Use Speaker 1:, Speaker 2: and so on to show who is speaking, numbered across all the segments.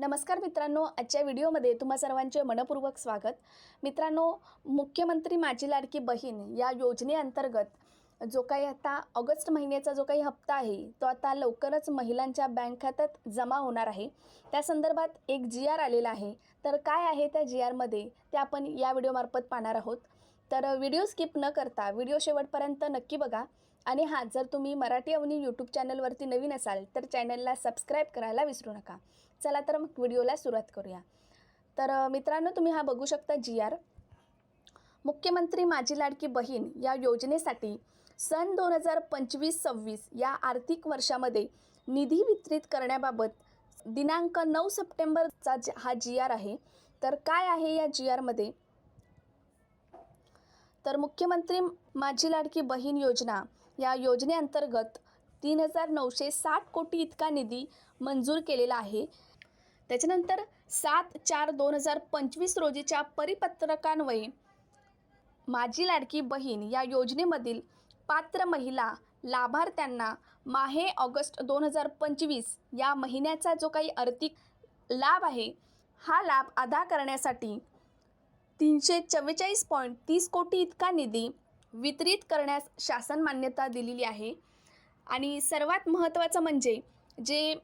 Speaker 1: नमस्कार मित्रांनो आजच्या व्हिडिओमध्ये तुम्हा सर्वांचे मनपूर्वक स्वागत. मित्रांनो मुख्यमंत्री माझी लाडकी बहीण या योजनेअंतर्गत जो काही आता ऑगस्ट महिन्याचा जो काही हप्ता आहे तो आता लवकरच महिलांच्या बँक खात्यात जमा होणार आहे. त्या संदर्भात एक जी आर आलेला आहे. तर काय आहे त्या जी आरमध्ये ते आपण या व्हिडिओमार्फत पाहणार आहोत. तर व्हिडिओ स्किप न करता व्हिडिओ शेवटपर्यंत नक्की बघा. आणि हां जर तुम्ही मराठी अवनी यूट्यूब चॅनलवरती नवीन असाल तर चॅनलला सबस्क्राईब करायला विसरू नका. चला तर मग व्हिडिओला सुरुवात करूया. तर मित्रांनो तुम्ही हा बघू शकता जी आर. मुख्यमंत्री माझी लाडकी बहीण या योजनेसाठी सन दोन हजार पंचवीस सव्वीस या आर्थिक वर्षामध्ये निधी वितरित करण्याबाबत दिनांक नऊ सप्टेंबरचा ज- हा जी आर आहे. तर काय आहे या जी आरमध्ये? तर मुख्यमंत्री माझी लाडकी बहीण योजना या योजनेअंतर्गत तीन हजार नऊशे साठ कोटी इतका निधी मंजूर केलेला आहे. त्याच्यानंतर सात चार दोन हजार पंचवीस रोजीच्या परिपत्रकान्वये माझी लाडकी बहीण या योजनेमधील पात्र महिला लाभार्थ्यांना माहे ऑगस्ट दोन हजार पंचवीस या महिन्याचा जो काही आर्थिक लाभ आहे हा लाभ अदा करण्यासाठी तीनशे चव्वेचाळीस पॉईंट तीस कोटी इतका निधी वितरित करण्यास शासन मान्यता दिलेली आहे. आणि सर्वात महत्त्वाचं म्हणजे जे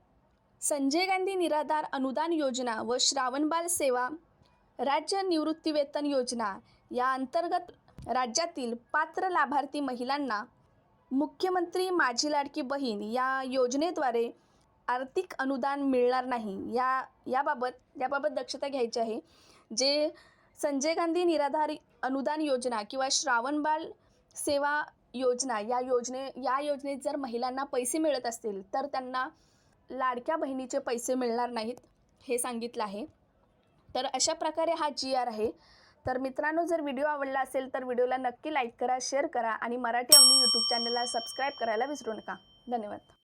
Speaker 1: संजय गांधी निराधार अनुदान योजना व श्रावणबाल सेवा राज्य निवृत्तीवेतन योजना या अंतर्गत राज्यातील पात्र लाभार्थी महिलांना मुख्यमंत्री माझी लाडकी बहीण या योजनेद्वारे आर्थिक अनुदान मिळणार नाही. या याबाबत याबाबत दक्षता घ्यायची आहे जे संजय गांधी निराधार अनुदान योजना किंवा श्रावणबाल सेवा योजना या योजने या योजनेत जर महिलांना पैसे मिळत असतील तर त्यांना लाडक्या बहिणीचे पैसे मिळणार नाहीत हे सांगितलं आहे. तर अशा प्रकारे हा जी आर आहे. तर मित्रांनो जर व्हिडिओ आवडला असेल तर व्हिडिओला नक्की लाईक करा शेअर करा आणि मराठी अवनी यूट्यूब चॅनलला सबस्क्राईब करायला विसरू नका. धन्यवाद.